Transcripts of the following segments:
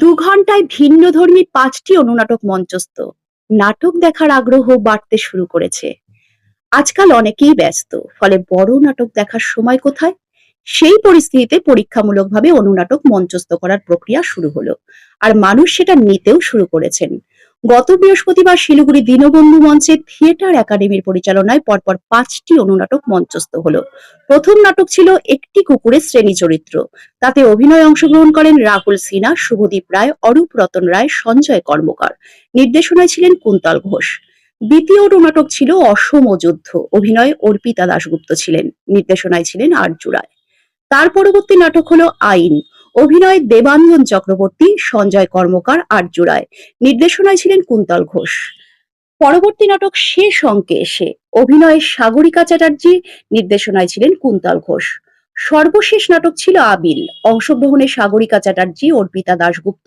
দু ঘন্টায় ভিন্ন ধর্মী পাঁচটি অনুনাটক মঞ্চস্থ। নাটক দেখার আগ্রহ বাড়তে শুরু করেছে। আজকাল অনেকেই ব্যস্ত, ফলে বড় নাটক দেখার সময় কোথায়? সেই পরিস্থিতিতে পরীক্ষামূলকভাবে অনুনাটক মঞ্চস্থ করার প্রক্রিয়া শুরু হলো, আর মানুষ সেটা নিতেও শুরু করেছেন। গত বৃহস্পতিবার শিলিগুড়ি দীনবন্ধু মঞ্চে থিয়েটার একাডেমির পরিচালনায় পরপর পাঁচটি অনুনাটক মঞ্চস্থ হলো। প্রথম নাটক ছিল একটি কুকুরের শ্রেণি চরিত্র। তাতে অভিনয়ে অংশগ্রহণ করেন রাহুল সিনহা, শুভদীপ রায়, অরূপ রতন রায়, সঞ্জয় কর্মকার। নির্দেশনায় ছিলেন কুন্তল ঘোষ। দ্বিতীয় নাটক ছিল অসম যুদ্ধ। অভিনয়ে অর্পিতা দাশগুপ্ত ছিলেন। নির্দেশনায় ছিলেন আরজু রায়। তার পরবর্তী নাটক হলো আইন। অভিনয়ে দেবাঞ্জন চক্রবর্তী, সঞ্জয় কর্মকার, আরজু রায়। নির্দেশনায় ছিলেন কুন্তল ঘোষ। পরবর্তী নাটক শেষ অঙ্কে এসে অভিনয়ে সাগরিকা চ্যাটার্জি, নির্দেশনায় ছিলেন কুন্তল ঘোষ। সর্বশেষ নাটক ছিল আবিল অংশগ্রহণে সাগরিকা চ্যাটার্জি, অর্পিতা দাশগুপ্ত,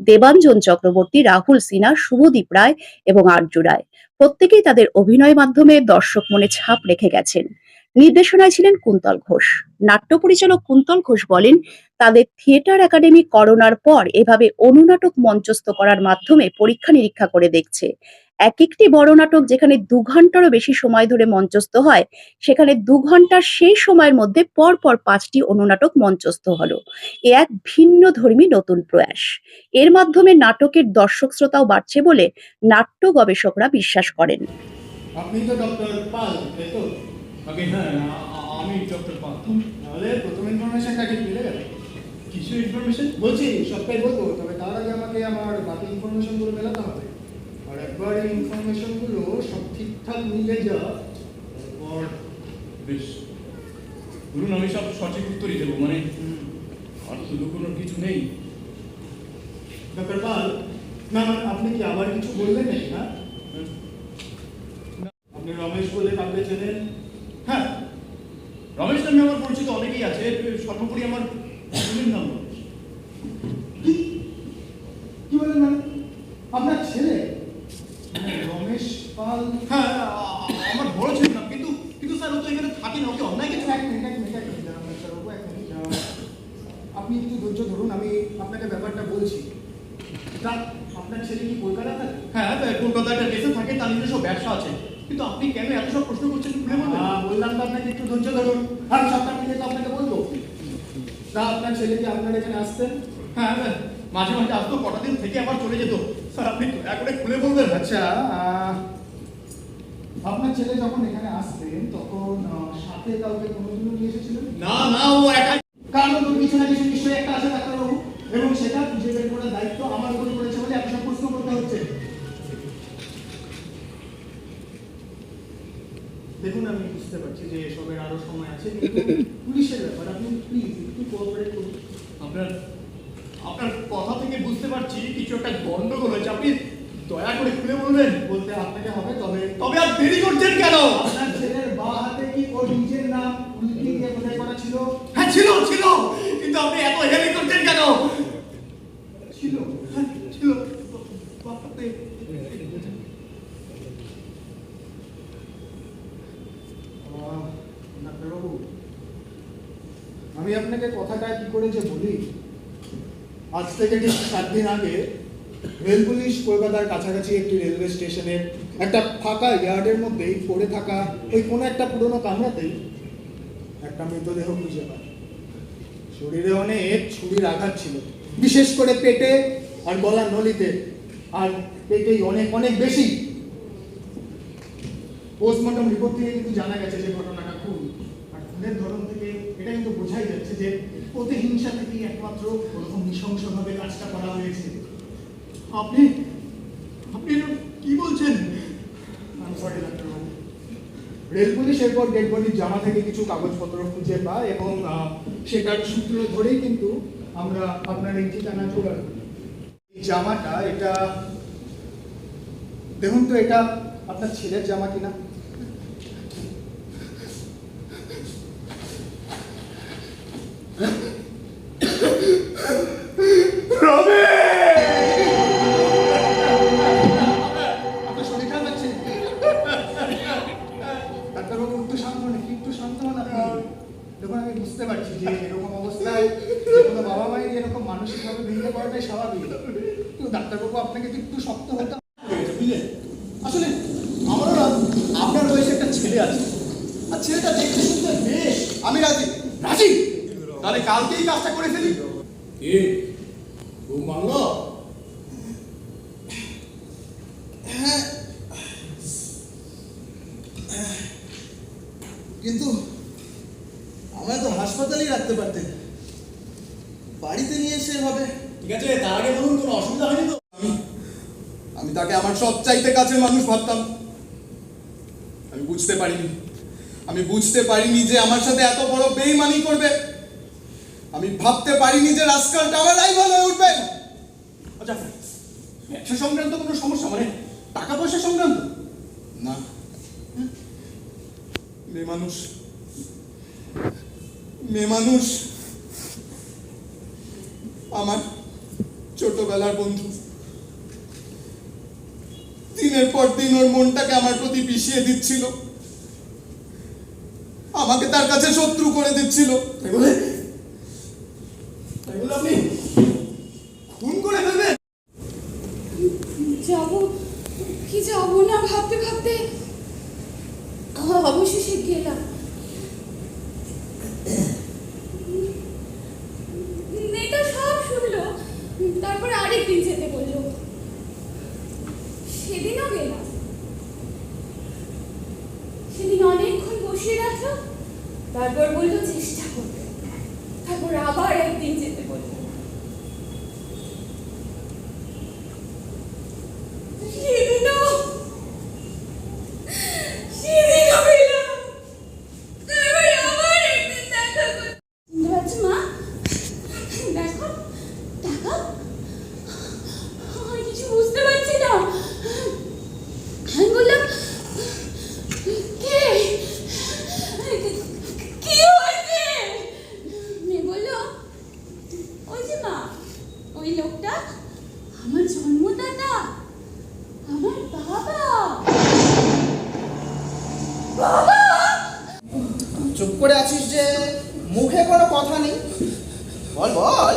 দেবাঞ্জন চক্রবর্তী, রাহুল সিনহা, শুভদীপ রায় এবং আরজু রায়। প্রত্যেকেই তাদের অভিনয় মাধ্যমে দর্শক মনে ছাপ রেখে গেছেন। নির্দেশনায় ছিলেন কুন্তল ঘোষ। নাট্য পরিচালক কুন্তল ঘোষ বলেন, তাদের থিয়েটার একাডেমি করোনার পর এভাবে অনুনাটক মঞ্চস্থ করার মাধ্যমে পরীক্ষা নিরীক্ষা করে দেখছে। এক একটি বড় নাটক যেখানে দু ঘন্টারও বেশি সময় ধরে মঞ্চস্থ হয়, সেখানে দু ঘণ্টার সেই সময়ের মধ্যে পর পর পাঁচটি অনুনাটক মঞ্চস্থ হলো। এ এক ভিন্ন ধর্মী নতুন প্রয়াস। এর মাধ্যমে নাটকের দর্শক শ্রোতাও বাড়ছে বলে নাট্য গবেষকরা বিশ্বাস করেন। আপনি তো ডক্টর পাল আগে হ্যাঁ আমি ডক্টর পাল তাহলে প্রথম ইনফরমেশনটা ঠিক মিলে গেল? কিছু ইনফরমেশন বলছি সবটাই বলব তবে তার আগে আমাকে আমার বাকি ইনফরমেশনগুলো মেলাতে হবে। আর একবার এই ইনফরমেশনগুলো সব ঠিকঠাক মিলে যা তারপর বেশ। ধরুন আমি সব সঠিক উত্তরই দেবো মানে আর শুধু কোনো কিছু নেই। ডক্টর পাল না আপনি কি আবার কিছু বললেন হ্যাঁ না, আপনি রমেশ বলে কাউকে চেনেন হ্যাঁ রমেশ নামে আমার পরিচিত অনেকেই আছে সর্বোপরি আমার নাম। কি বলেন মানে? আপনার ছেলে? মানে রমেশ পাল। হ্যাঁ আ- আমার বড় ছেলের নাম কিন্তু কিন্তু স্যার ও তো এখানে থাকে না ওকে অন্যায় কিছু এক মিনিট এক মিনিট এক মিনিট দাঁড়ান, ডাক্তারবাবু, এক মিনিট আপনি একটু ধৈর্য ধরুন আমি আপনাকে ব্যাপারটা বলছি। তা আপনার ছেলে কি কলকাতা থাকে? হ্যাঁ তা কলকাতায় একটা দেশে থাকে তার নিজস্ব ব্যবসা আছে। কিন্তু আপনি কেন এত সব প্রশ্ন করছেন খুলে বলবেন? বললাম তো আপনাকে একটু ধৈর্য ধরুন। আমি সবটা মিলে তো আপনাকে বলব তা আপনার ছেলে কি আপনার এখানে আসতেন হ্যাঁ স্যার মাঝে মাঝে আসতো কটা দিন থেকে আবার চলে যেত। স্যার আপনি করে খুলে বলবেন। আচ্ছা আপনার ছেলে যখন এখানে আসতেন তখন সাথে কাউকে কোনোদিনও নিয়ে এসেছিলেন? না না ও একা কারণ ওর কিছু না কিছু নিশ্চয়ই একটা আছে ডাক্তারবাবু এবং সেটা খুঁজে বের করার দায়িত্ব আমার উপরে পড়েছে বলে এত সব দেখুন আমি বুঝতে পারছি যে এসবের আরও সময় আছে কিন্তু পুলিশের ব্যাপার আপনি প্লিজ একটু কোঅপারেট করুন। আপনার আপনার কথা থেকে বুঝতে পারছি কিছু একটা গন্ডগোল হয়েছে। আপনি দয়া করে খুলে বলবেন বলতে আপনাকে হবে তবে তবে আর দেরি করছেন কেন? আপনার ছেলের বা হাতে কি ওর নিজের নাম দিয়ে বোঝাই করা ছিল? হ্যাঁ ছিল ছিল কিন্তু আপনি এত হেলি করছেন কেন ছিল হ্যাঁ, ছিল বাবাতে। আহ, ডাক্তারবাবু কথাটা কি করে যে বলি? আজ থেকে ঠিক সাত দিন আগে রেল পুলিশ কলকাতার কাছাকাছি একটি রেলওয়ে একটা ফাঁকা ইয়ার্ডের মধ্যেই পড়ে থাকা ওই কোনো একটা পুরনো কামরাতেই একটা মৃতদেহ খুঁজে পায়। শরীরে অনেক ছুরির আঘাত ছিল, বিশেষ করে পেটে আর গলার নলিতে, আর পেটেই অনেক অনেক বেশি। পোস্টমর্টম রিপোর্ট থেকে কিন্তু জানা গেছে যে ঘটনাটা খুন আর খুনের ধরন থেকে এটা কিন্তু বোঝাই যাচ্ছে যে প্রতিহিংসা থেকেই একমাত্র ওরকম নৃশংসভাবে কাজটা করা হয়েছে। আপনি আপনি কি বলছেন? রেল পুলিশ এরপর ডেড বডির জামা থেকে কিছু কাগজপত্র খুঁজে পায় এবং আহ, সেটার সূত্র ধরেই কিন্তু আমরা আপনার এই ঠিকানা জোগাড় করি। এই জামাটা এটা দেখুন তো এটা আপনার ছেলের জামা কিনা? আপনার বয়সে একটা ছেলে আছে। আর ছেলেটা দেখতে শুনতে বেশ। আমি রাজি। রাজি? তাহলে কালকেই কাজটা করে ফেলি। এ ঘুম ভাঙলো? হ্যাঁ। কিন্তু আমায় তো হাসপাতালেই রাখতে পারতেন। বাড়িতে নিয়ে এসে হবে। ঠিক আছে তার আগে বলুন কোনো অসুবিধা হয়নি তো? আমি আমি তাকে আমার সব চাইতে কাছের মানুষ ভাবতাম। আমি বুঝতে পারিনি। আমি বুঝতে পারিনি যে আমার সাথে এত বড় বেইমানি করবে। আমি ভাবতে পারিনি যে রাস্কালটা আমার রাইভাল হয়ে উঠবে। আচ্ছা ব্যবসা সংক্রান্ত কোনো সমস্যা? মানে টাকা পয়সা সংক্রান্ত? না। মেয়ে মানুষ। মেয়ে মানুষ। আমার ছোটবেলার বন্ধু। দিনের পর দিন ওর মনটাকে আমার প্রতি পিষিয়ে দিচ্ছিল। আমাকে তার কাছে শত্রু করে দিচ্ছিল তাই বলে তাই বলে আপনি খুন করে ফেলবেন যাব কি যাব না ভাবতে ভাবতে অবশেষে গেলাম মেয়েটা সব শুনলো তারপর আরেকদিন যেতে বলল সেদিনও গেলাম সেদিন অনেকক্ষণ বসিয়ে রাখল তারপর বলল চেষ্টা করবে তারপর আবার একদিন যেতে বলল সেদিনও সেদিনও পেলাম তারপর আবার একদিন দেখা করতে শুনতে পাচ্ছ মা দেখো দেখো আমি কিছু বুঝতে পারছি না আমি বললাম কে কি হয়েছে মেয়ে বলল ওই যে মা ওই লোকটা আমার জন্মদাতা আমার বাবা বাবা চুপ করে আছিস যে মুখে কোনো কথা নেই বল বল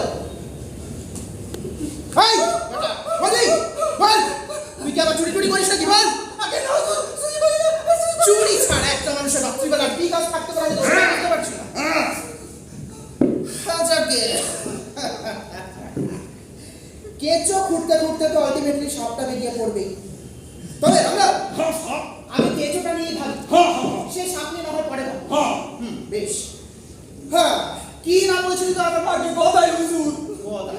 এই, বেটা, বলি, বল তুই কি আবার চুরি টুরি করিস নাকি বল চুরি ছাড়া একটা মানুষের রাত্রিবেলা কি কাজ থাকতে পারে আমি তো সেটা বুঝতে পারছি না যাকে কেঁচো খুঁড়তে খুঁড়তে তো আলটিমেটলি সাপটা বেরিয়ে পড়বেই তবে আমরা আমি কেঁচোটা নিয়ে ভাবি সে সাপ নিয়ে না হয় না হুম বেশ। হ্যাঁ কি নাম বলছিলি তো আমার আগে গদাই হুজুর। গদাই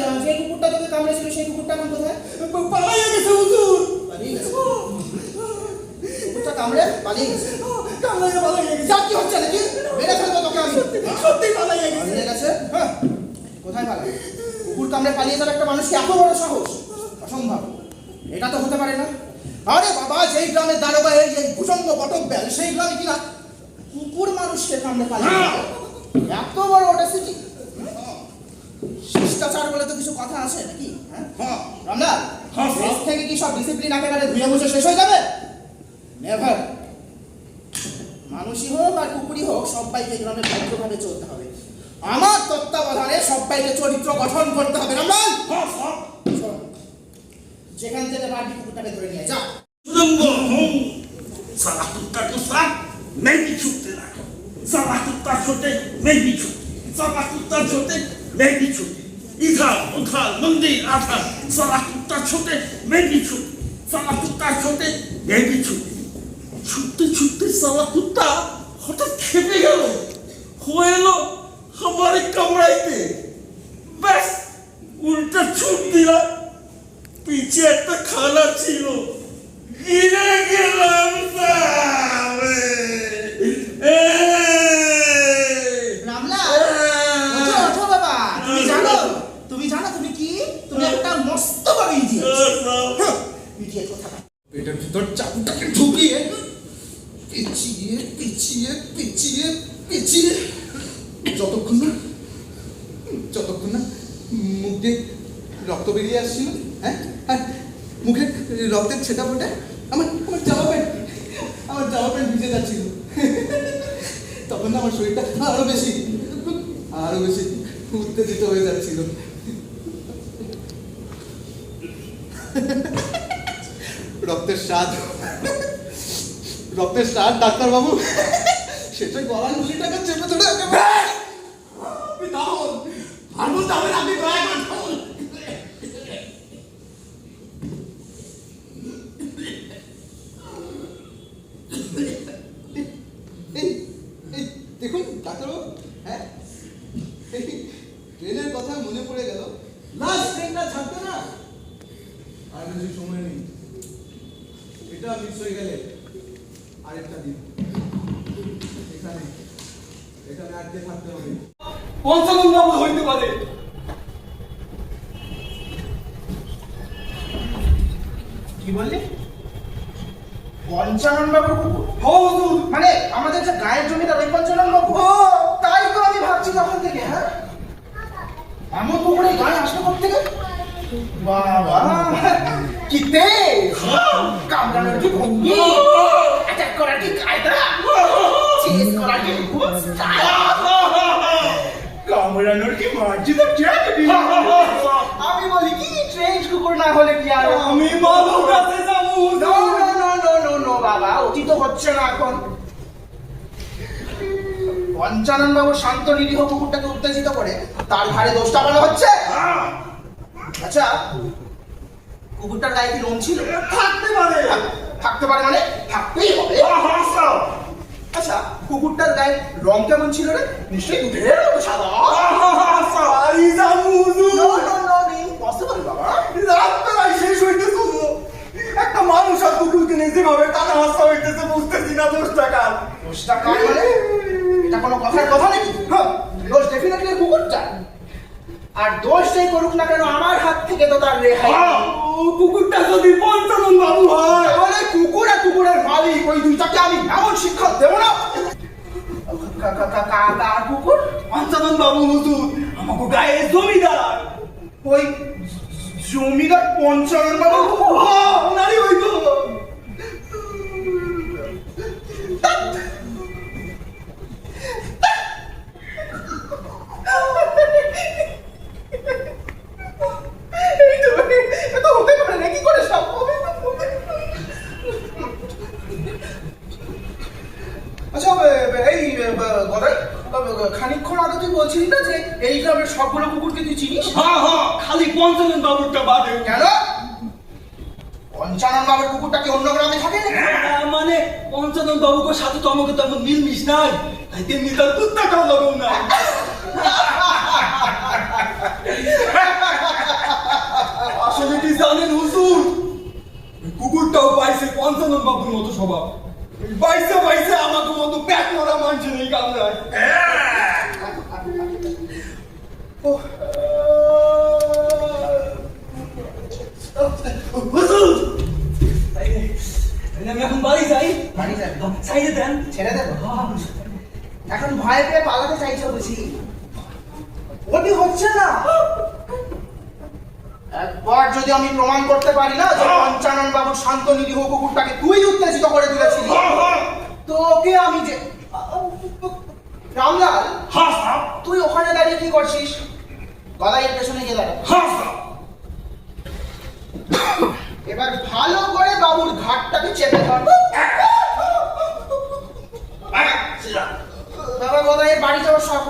আহ, যে কুকুরটা তোকে কামড়েছিল সেই কুকুরটা এখন কোথায়? পালাইয়া গেছে হুজুর। পালিয়ে গেছে? কুকুরটা কামড়ে পালিয়ে গেছে? কামড়াইয়া পালাইয়া গেছে। যা কি হচ্ছে নাকি? মেরে ফেলব তোকে আমি। সত্যি পালাইয়া গেছে। পালিয়ে গেছে? হ্যাঁ। কোথায় পালাবে কুকুর কামড়ে পালিয়ে যাবে একটা মানুষকে এত বড় সাহস? অসম্ভব। এটা তো হতে পারে না। আরে বাবা যেই গ্রামের দারোগা এই এই ভুজঙ্গ বটক বেল সেই গ্রামে কিনা? কুকুর মানুষকে কামড়ে পালিয়ে এত বড় ওডাসিটি শিষ্টাচার বলে তো কিছু কথা আছে নাকি? হ্যাঁ? রামলাল হ্যাঁ, থেকে কি সব ডিসিপ্লিন একেবারে ধুয়ে মুছে শেষ হয়ে যাবে? নেভার মানুষই হোক আর কুকুরই হোক সবাইকে গ্রামে ভদ্রভাবে চলতে হবে। আমার তত্ত্বাবধানে সবাইকে চরিত্র গঠন করতে হবে রামলাল। যেখান থেকে বাড়ি কুকুরটাকে ধরে নিয়ে যা Lumbo home. Salah tutta kusa, maybe chutte na. Salah tutta chote, maybe chutte. Salah tutta chote, maybe chutte. Idhar, udhar, mundi, adhar. Salah tutta chote, maybe chutte. Salah tutta chote, maybe chutte. ছুটতে ছুটতে সালা কুত্তা হঠাৎ খেপে গেল হয়ে এলো আমার কামড়াইতে ব্যাস উল্টা ছুট দিলাম পিছে একটা খালা ছিল গিরে গেলাম পেটের ভিতর চাকুটাকে ঢুকিয়ে পেঁচিয়ে পেঁচিয়ে পেঁচিয়ে পেঁচিয়ে যতক্ষণ না যতক্ষণ না মুখ দিয়ে রক্ত বেরিয়ে আসছিল হ্যাঁ রক্তের ছেটা ফুটে আমার আমার জামা প্যান্ট, আমার জামা প্যান্ট ভিজে যাচ্ছিল। তখন না আমার শরীরটা আরও বেশি আরও বেশি উত্তেজিত হয়ে যাচ্ছিল। রক্তের স্বাদ রক্তের স্বাদ, ডাক্তারবাবু। সেটা গলার গুলি টাকা চেপে ধরে আমি দাও আর বলতে হবে দয়া আরেকটা দিন। এখানে এখানে আটকে থাকতে হবে? পঞ্চানন হইতে পারে। কি বললি? পঞ্চানন বাবুর কুকুর? মানে আমাদের যে গায়ের জমিটা ওই পঞ্চানন বাবু তাই তো আমি ভাবছি তখন থেকে হ্যাঁ? এমন পুকুরে গায়ে আসলো কোথা থেকে বাবা কি তেজ! কামড়ানোর কি ভঙ্গি অ্যাটাক করার কি কায়দা চেস করার কি খুব স্টাইল কামড়ানোর কি মর্যাদা ট্র্যাজেডি আমি বলি কি ট্রেঞ্চ কুকুর না হলে কি আর? আমি বাবুর কাছে যাব no no no no no no বাবা অতি তো হচ্ছে না এখন। পঞ্চানন বাবু শান্ত নিরীহ কুকুরটাকে উত্তেজিত করে তার ঘাড়ে দোষটা বলা হচ্ছে। আচ্ছা কুকুরটার গায়ে কি লোম ছিল? থাকতে পারে। থাকতে পারে মানে? থাকতেই হবে। আচ্ছা কুকুরটার গায়ে রং কেমন ছিল রে? নিশ্চয়ই দুধের মতো সাদা। পসিবল বাবা। শেষ হইতেছে একটা মানুষ আর কুকুরকে নিয়ে যেভাবে টানা হাসা হইতেছে বুঝতেছি না দশ টাকা কার মানে? এটা কোনো কথার কথা নাকি? হ্যাঁ, দোষ ডেফিনেটলি কুকুরটা আর দোষ যেই করুক না কেন আমার হাত থেকে তো তার রেহাই কুকুরটা যদি পঞ্চানন বাবু হয়। তাহলে কুকুর আর কুকুরের মালিক ওই দুইটাকে আমি। এমন শিক্ষা দেবো না। কা- কা- কা- কা- কার কুকুর? পঞ্চানন বাবু হুজুর আমাকে গায়ে জমিদার। ওই জমিদার পঞ্চানন বাবু? হ্যাঁ, ওনারই তেমন নাই তাই তেমনি তার কুত্তাটাও লাগাও না আসলে কি জানেন হুজুর কুকুরটাও পাইছে পঞ্চানন বাবুর মতো স্বভাব বাইসে বাইসে আমাকে মতো প্যাক করা মানুষের এই কামড়ায় হুজুর আমি এখন বাড়ি যাই। বাড়ি যাবি? চাইলে দেন। ছেড়ে দেবো? এখন ভয় পেয়ে পালাতে চাইছো বুঝি? ওটি হচ্ছে না। একবার যদি আমি প্রমাণ করতে পারি না যে পঞ্চানন বাবুর শান্ত নিরীহ কুকুরটাকে তুই উত্তেজিত করে তুলেছিলি তোকে আমি যে রামলাল হ্যাঁ তুই ওখানে দাঁড়িয়ে কি করছিস? গলাইয়ের পেছনে গিয়ে দাঁড়া। হ্যাঁ এবার ভালো করে বাবুর ঘাটটাকে চেপে ধর বাবা বাবা বাড়ি যাওয়ার সব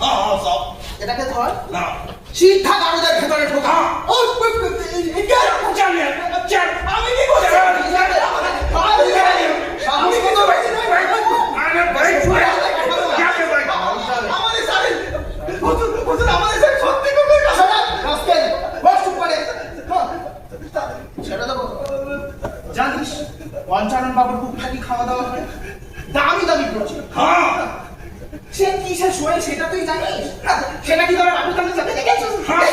হ্যাঁ হ্যাঁ এটাকে ধর না সিদ্ধা গারুদের ভেতরে ঢোকা হ্যাঁ জানি আমি কি করছি সাহস কত বেশি আরে ভাই ছুড়ে যাবে ভাই আমাদের স্যার হুজুর হুজুর আমাদের স্যার সত্যি করে ছেড়ে দেবো জানিস পঞ্চানন বাবুর কুকুরটা কি খাওয়া দাওয়া করে দামি দামি প্রচুর। হ্যাঁ। সে কিসে শোয়ে সেটা তুই জানিস? সেটা কি তোরা বাবুর কাছে যাতে দেখেছিস? হ্যাঁ,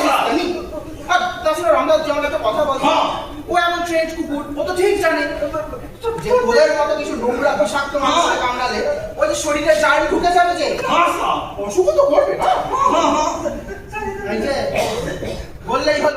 আর তাছাড়া রামদাস যে আমাকে একটা কথা বল। হ্যাঁ। ও এমন ট্রেন্ড কুকুর ও তো ঠিক জানে। যে ওদের মতো কিছু নোংরা বিষাক্ত মানুষকে কামড়ালে ওই যে শরীরে জার্ম ঢুকে যাবে যে। হ্যাঁ অসুখও তো করবে না। হ্যাঁ হ্যাঁ। বললেই হলো।